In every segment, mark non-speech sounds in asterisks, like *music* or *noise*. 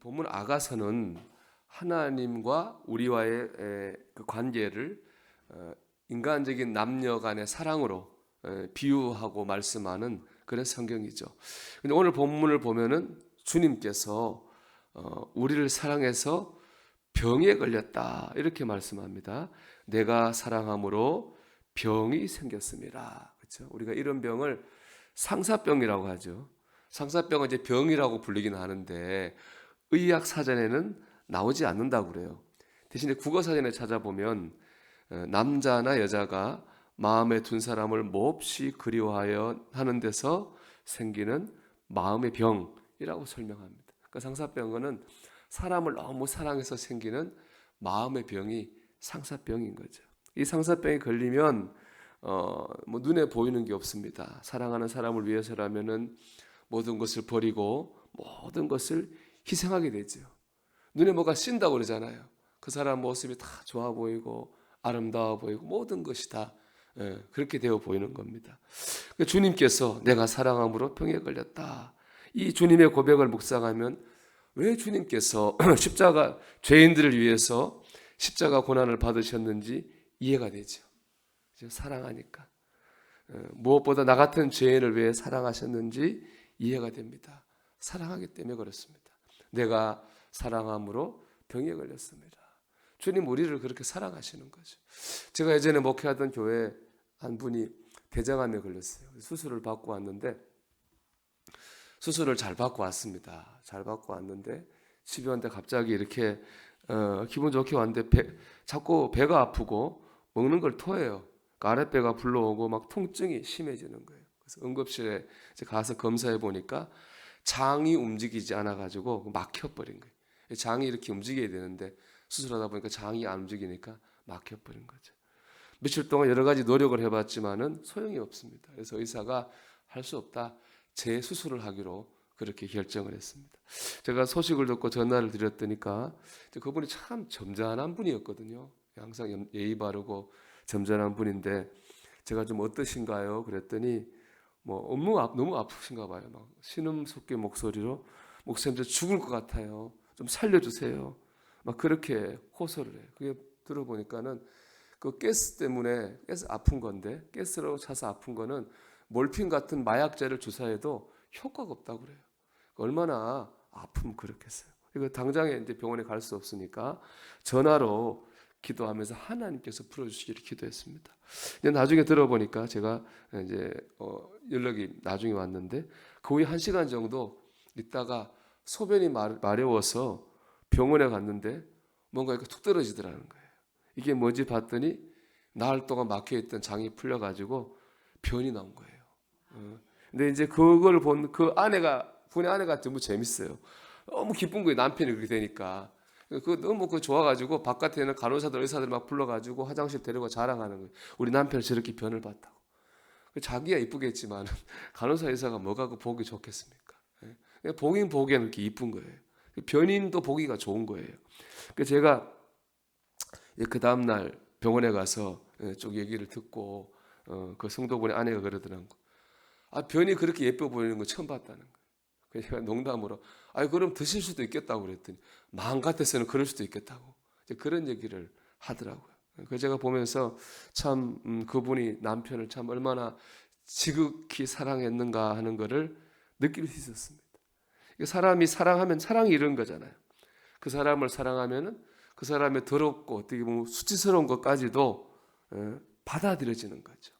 본문 아가서는 하나님과 우리와의 에, 그 관계를 어, 인간적인 남녀 간의 사랑으로 에, 비유하고 말씀하는 그런 성경이죠. 근데 오늘 본문을 보면은 주님께서 어, 우리를 사랑해서 병에 걸렸다 이렇게 말씀합니다. 내가 사랑함으로 병이 생겼습니다. 그렇죠? 우리가 이런 병을 상사병이라고 하죠. 상사병은 이제 병이라고 불리긴 하는데 의학 사전에는 나오지 않는다고 그래요. 대신에 국어 사전에 찾아보면 어, 남자나 여자가 마음에 둔 사람을 몹시 그리워하여 하는 데서 생기는 마음의 병이라고 설명합니다. 그 상사병은 사람을 너무 사랑해서 생기는 마음의 병이 상사병인 거죠. 이 상사병에 걸리면 어, 뭐 눈에 보이는 게 없습니다. 사랑하는 사람을 위해서라면은 모든 것을 버리고 모든 것을 희생하게 되죠. 눈에 뭐가 씬다고 그러잖아요. 그 사람 모습이 다 좋아 보이고 아름다워 보이고 모든 것이 다 예, 그렇게 되어 보이는 겁니다. 그 주님께서 내가 사랑함으로 병에 걸렸다. 이 주님의 고백을 묵상하면 왜 주님께서 *clears throat* 십자가 죄인들을 위해서 십자가 고난을 받으셨는지 이해가 되죠. 사랑하니까 어, 무엇보다 나 같은 죄인을 왜 사랑하셨는지 이해가 됩니다. 사랑하기 때문에 그렇습니다. 내가 사랑함으로 병에 걸렸습니다. 주님 우리를 그렇게 사랑하시는 거죠. 제가 예전에 목회하던 교회 한 분이 대장암에 걸렸어요. 수술을 받고 왔는데 수술을 잘 받고 왔습니다. 잘 받고 왔는데 집에 왔는데 갑자기 이렇게 어, 기분 좋게 왔는데 배, 자꾸 배가 아프고 먹는 걸 토해요. 그 아랫배가 불러오고 막 통증이 심해지는 거예요. 그래서 응급실에 가서 검사해 보니까 장이 움직이지 않아 가지고 막혀 버린 거예요. 장이 이렇게 움직여야 되는데 수술하다 보니까 장이 안 움직이니까 막혀 버린 거죠. 며칠 동안 여러 가지 노력을 해봤지만은 소용이 없습니다. 그래서 의사가 할 수 없다. 재수술을 하기로 그렇게 결정을 했습니다. 제가 소식을 듣고 전화를 드렸더니까 그분이 참 점잖은 분이었거든요. 항상 염- 예의 바르고 점잖은 분인데 제가 좀 어떠신가요? 그랬더니 뭐 너무, 아, 너무 아프신가 봐요. 막 신음 섞인 목소리로 목사님 저 죽을 것 같아요. 좀 살려주세요. 막 그렇게 호소를 해요. 그게 들어보니까는 그 가스 때문에 가스 아픈 건데 가스로 차서 아픈 거는 몰핀 같은 마약제를 주사해도 효과가 없다고 그래요. 얼마나 아프면 그렇겠어요. 이거 당장에 이제 병원에 갈 수 없으니까 전화로 기도하면서 하나님께서 풀어주시기를 기도했습니다. 이제 나중에 들어보니까 제가 이제 어, 연락이 나중에 왔는데 거의 한 시간 정도 있다가 소변이 마, 마려워서 병원에 갔는데 뭔가 이렇게 툭 떨어지더라는 거예요. 이게 뭔지 봤더니 나흘 동안 막혀있던 장이 풀려가지고 변이 나온 거예요. 어. 근데 이제 그걸 본 그 아내가 분의 아내가 너무 재밌어요. 너무 기쁜 거예요. 남편이 그렇게 되니까. 그 너무 그 좋아가지고 바깥에 있는 간호사들 의사들 막 불러가지고 화장실 데리고 자랑하는 거예요. 우리 남편이 저렇게 변을 봤다고. 그 자기야 이쁘겠지만 *laughs* 간호사 의사가 뭐가 그 보기 좋겠습니까? 예. 보긴 보기에는 이렇게 이쁜 거예요. 변인도 보기가 좋은 거예요. 그 제가 그 다음 날 병원에 가서 예, 쪽 얘기를 듣고 어, 그 성도분의 아내가 그러더라고. 아 변이 그렇게 예뻐 보이는 거 처음 봤다는. 그래서 제가 농담으로 아 그럼 드실 수도 있겠다고 그랬더니 마음 같아서는 그럴 수도 있겠다고 그런 얘기를 하더라고요. 그 제가 보면서 참 음, 그분이 남편을 참 얼마나 지극히 사랑했는가 하는 것을 느낄 수 있었습니다. 사람이 사랑하면 사랑이 이런 거잖아요. 그 사람을 사랑하면은 그 사람의 더럽고 어떻게 보면 수치스러운 것까지도 예, 받아들여지는 거죠.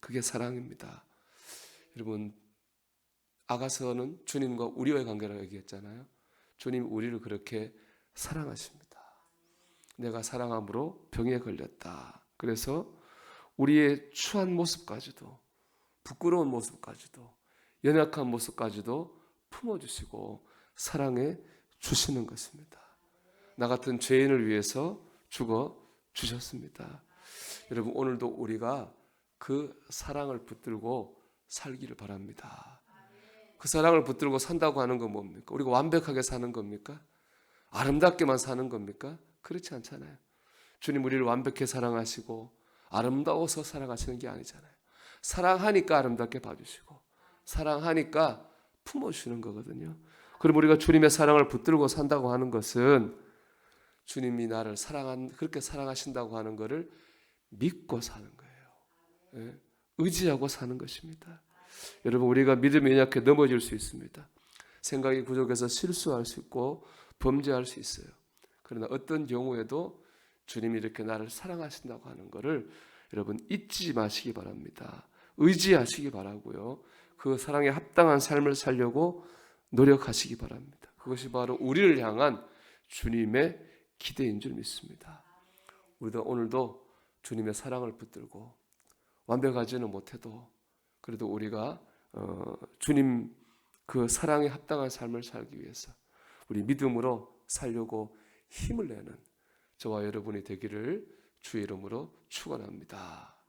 그게 사랑입니다. 여러분 아가서는 주님과 우리와의 관계라고 얘기했잖아요. 주님 우리를 그렇게 사랑하십니다. 내가 사랑함으로 병에 걸렸다. 그래서 우리의 추한 모습까지도 부끄러운 모습까지도 연약한 모습까지도 품어주시고 사랑해 주시는 것입니다. 나 같은 죄인을 위해서 죽어 주셨습니다. 여러분 오늘도 우리가 그 사랑을 붙들고 살기를 바랍니다. 그 사랑을 붙들고 산다고 하는 건 뭡니까? 우리가 완벽하게 사는 겁니까? 아름답게만 사는 겁니까? 그렇지 않잖아요. 주님 우리를 완벽히 사랑하시고 아름다워서 사랑하시는 게 아니잖아요. 사랑하니까 아름답게 봐주시고 사랑하니까 품어주시는 거거든요. 그럼 우리가 주님의 사랑을 붙들고 산다고 하는 것은 주님이 나를 사랑한 그렇게 사랑하신다고 하는 것을 믿고 사는 거예요. 예? 의지하고 사는 것입니다. 여러분 우리가 믿음이 연약해 넘어질 수 있습니다. 생각이 부족해서 실수할 수 있고 범죄할 수 있어요. 그러나 어떤 경우에도 주님이 이렇게 나를 사랑하신다고 하는 것을 여러분 잊지 마시기 바랍니다. 의지하시기 바라고요. 그 사랑에 합당한 삶을 살려고 노력하시기 바랍니다. 그것이 바로 우리를 향한 주님의 기대인 줄 믿습니다. 우리도 오늘도 주님의 사랑을 붙들고 완벽하지는 못해도 그래도 우리가 어, 주님 그 사랑에 합당한 삶을 살기 위해서 우리 믿음으로 살려고 힘을 내는 저와 여러분이 되기를 주의 이름으로 축원합니다.